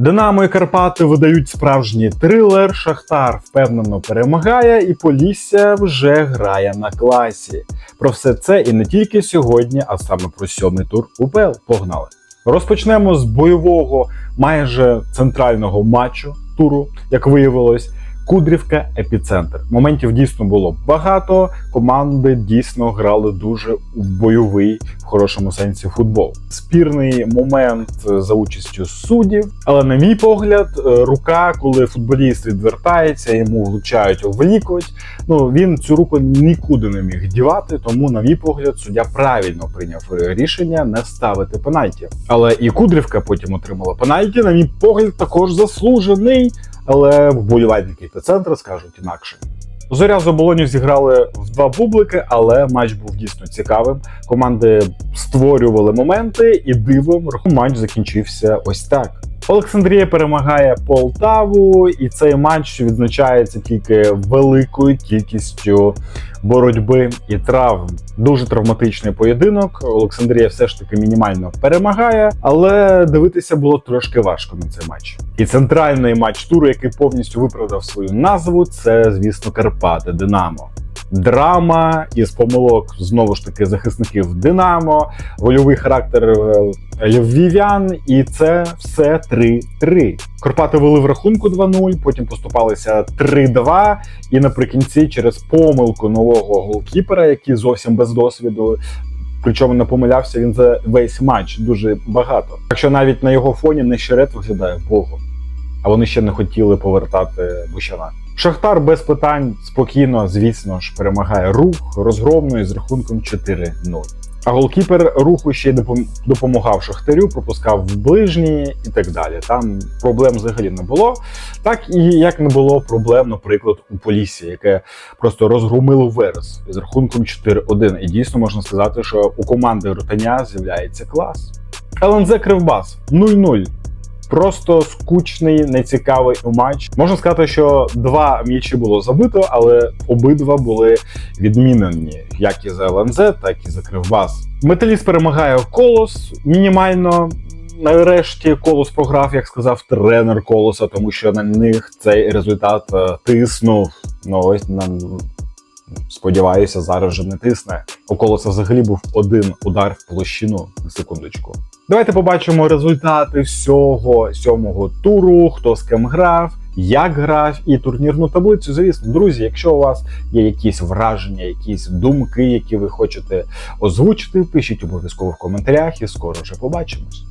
Динамо і Карпати видають справжній трилер. Шахтар впевнено перемагає, і Полісся вже грає на класі. Про все це і не тільки сьогодні, а саме про сьомий тур УПЛ. Погнали! Розпочнемо з бойового майже центрального матчу туру, як виявилось. Кудрівка епіцентр. Моментів дійсно було багато. Команди дійсно грали дуже в бойовий, в хорошому сенсі футбол. Спірний момент е, за участю суддів. Але на мій погляд, е, рука, коли футболіст відвертається, йому влучають в лікоть. Ну він цю руку нікуди не міг дівати. Тому, на мій погляд, суддя правильно прийняв е, рішення не ставити пенальті. Але і Кудрівка потім отримала пенальті. На мій погляд, також заслужений. Але вболівальники епіцентра скажуть інакше. Зоря з оболоню зіграли в два бублики, але матч був дійсно цікавим. Команди створювали моменти, і дивом матч закінчився ось так. Олександрія перемагає Полтаву, і цей матч відзначається тільки великою кількістю боротьби і травм. Дуже травматичний поєдинок. Олександрія все ж таки мінімально перемагає, але дивитися було трошки важко на цей матч. І центральний матч туру, який повністю виправдав свою назву, це звісно Карпати Динамо. Драма із помилок знову ж таки захисників Динамо, гольовий характер е, львів'ян, і це все 3-3. Карпати вели в рахунку 2-0, потім поступалися 3-2, і наприкінці, через помилку нового голкіпера, який зовсім без досвіду. Причому не помилявся він за весь матч дуже багато. Так що навіть на його фоні не нещерет виглядає богом. А вони ще не хотіли повертати Бущана. Шахтар без питань спокійно, звісно ж, перемагає рух розгромною з рахунком 4-0. А голкіпер руху ще й допомагав Шахтарю, пропускав в ближні і так далі. Там проблем взагалі не було. Так і як не було проблем, наприклад, у Полісі, яке просто розгромило Верес з рахунком 4-1. І дійсно можна сказати, що у команди Ротаня з'являється клас. ЛНЗ Кривбас 0-0. Просто скучний, нецікавий матч. Можна сказати, що два м'ячі було забито, але обидва були відмінені як і за ЛНЗ, так і за Кривбас. Металіст перемагає Колос мінімально. Нарешті Колос програв, як сказав тренер Колоса, тому що на них цей результат е, тиснув. Ну ось на сподіваюся, зараз вже не тисне. У Колоса взагалі був один удар в площину на секундочку. Давайте побачимо результати всього сьомого туру, хто з ким грав, як грав, і турнірну таблицю. Звісно, друзі, якщо у вас є якісь враження, якісь думки, які ви хочете озвучити, пишіть обов'язково в коментарях, і скоро вже побачимось.